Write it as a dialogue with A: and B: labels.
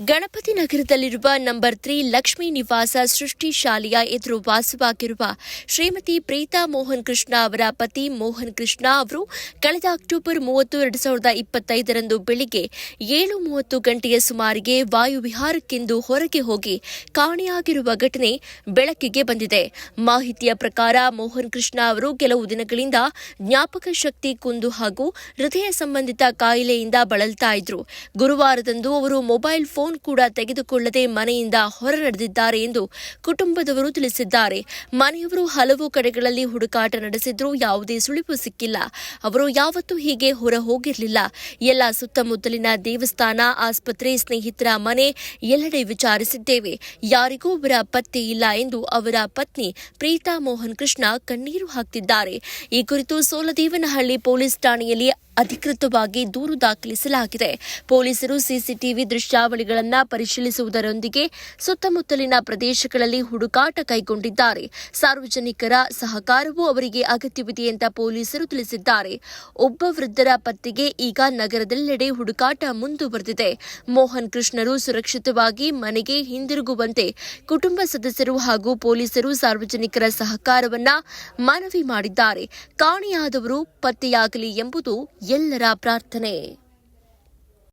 A: ಗಣಪತಿ ನಗರದಲ್ಲಿರುವ number three Lakshmi ನಿವಾಸ ಸೃಷ್ಟಿ ಶಾಲೆಯ ಎದುರು ವಾಸವಾಗಿರುವ ಶ್ರೀಮತಿ ಪ್ರೀತಾ ಮೋಹನ್ ಕೃಷ್ಣ ಅವರ ಪತಿ ಮೋಹನ್ ಕೃಷ್ಣ ಅವರು ಕಳೆದ ಅಕ್ಟೋಬರ್ ಮೂವತ್ತು, ಎರಡು ಸಾವಿರದ ಇಪ್ಪತ್ತೈದರಂದು ಬೆಳಿಗ್ಗೆ ಏಳು ಮೂವತ್ತು ಗಂಟೆಯ ಸುಮಾರಿಗೆ ವಾಯುವಿಹಾರಕ್ಕೆಂದು ಹೊರಗೆ ಹೋಗಿ ಕಾಣೆಯಾಗಿರುವ ಘಟನೆ ಬೆಳಕಿಗೆ ಬಂದಿದೆ. ಮಾಹಿತಿಯ ಪ್ರಕಾರ ಮೋಹನ್ ಕೃಷ್ಣ ಅವರು ಕೆಲವು ದಿನಗಳಿಂದ ಜ್ಞಾಪಕ ಶಕ್ತಿ ಕುಂದು ಹಾಗೂ ಹೃದಯ ಸಂಬಂಧಿತ ಕಾಯಿಲೆಯಿಂದ ಬಳಲ್ತಾ ಇದ್ರು. ಗುರುವಾರದಂದು ಅವರು ಮೊಬೈಲ್ ಫೋನ್ ಕೂಡ ತೆಗೆದುಕೊಳ್ಳದೆ ಮನೆಯಿಂದ ಹೊರ ನಡೆದಿದ್ದಾರೆ ಎಂದು ಕುಟುಂಬದವರು ತಿಳಿಸಿದ್ದಾರೆ. ಮನೆಯವರು ಹಲವು ಕಡೆಗಳಲ್ಲಿ ಹುಡುಕಾಟ ನಡೆಸಿದ್ರೂ ಯಾವುದೇ ಸುಳಿವು ಸಿಕ್ಕಿಲ್ಲ. ಅವರು ಯಾವತ್ತೂ ಹೀಗೆ ಹೊರ ಹೋಗಿರಲಿಲ್ಲ ಎಲ್ಲ ಸುತ್ತಮುತ್ತಲಿನ ದೇವಸ್ಥಾನ, ಆಸ್ಪತ್ರೆ, ಸ್ನೇಹಿತರ ಮನೆ ಎಲ್ಲೆಡೆ ವಿಚಾರಿಸಿದ್ದೇವೆ. ಯಾರಿಗೂ ಅವರ ಪತ್ತೆ ಇಲ್ಲ ಎಂದು ಅವರ ಪತ್ನಿ ಪ್ರೀತಾ ಮೋಹನ್ ಕೃಷ್ಣ ಕಣ್ಣೀರು ಹಾಕ್ತಿದ್ದಾರೆ. ಈ ಕುರಿತು ಸೋಲದೇವನಹಳ್ಳಿ ಪೊಲೀಸ್ ಠಾಣೆಯಲ್ಲಿ ಅಧಿಕೃತವಾಗಿ ದೂರು ದಾಖಲಿಸಲಾಗಿದೆ. ಪೊಲೀಸರು ಸಿಸಿಟಿವಿ ದೃಶ್ಯಾವಳಿಗಳನ್ನು ಪರಿಶೀಲಿಸುವುದರೊಂದಿಗೆ ಸುತ್ತಮುತ್ತಲಿನ ಪ್ರದೇಶಗಳಲ್ಲಿ ಹುಡುಕಾಟ ಕೈಗೊಂಡಿದ್ದಾರೆ. ಸಾರ್ವಜನಿಕರ ಸಹಕಾರವೂ ಅವರಿಗೆ ಅಗತ್ಯವಿದೆ ಅಂತ ಪೊಲೀಸರು ತಿಳಿಸಿದ್ದಾರೆ. ಒಬ್ಬ ವೃದ್ಧರ ಪತ್ತೆಗೆ ಈಗ ನಗರದೆಲ್ಲೆಡೆ ಹುಡುಕಾಟ ಮುಂದುವರೆದಿದೆ. ಮೋಹನ್ ಕೃಷ್ಣರು ಸುರಕ್ಷಿತವಾಗಿ ಮನೆಗೆ ಹಿಂದಿರುಗುವಂತೆ ಕುಟುಂಬ ಸದಸ್ಯರು ಹಾಗೂ ಪೊಲೀಸರು ಸಾರ್ವಜನಿಕರ ಸಹಕಾರವನ್ನ ಮನವಿ ಮಾಡಿದ್ದಾರೆ. ಕಾಣೆಯಾದವರು ಪತ್ತೆಯಾಗಲಿ ಎಂಬುದು ಎಲ್ಲರ ಪ್ರಾರ್ಥನೆ.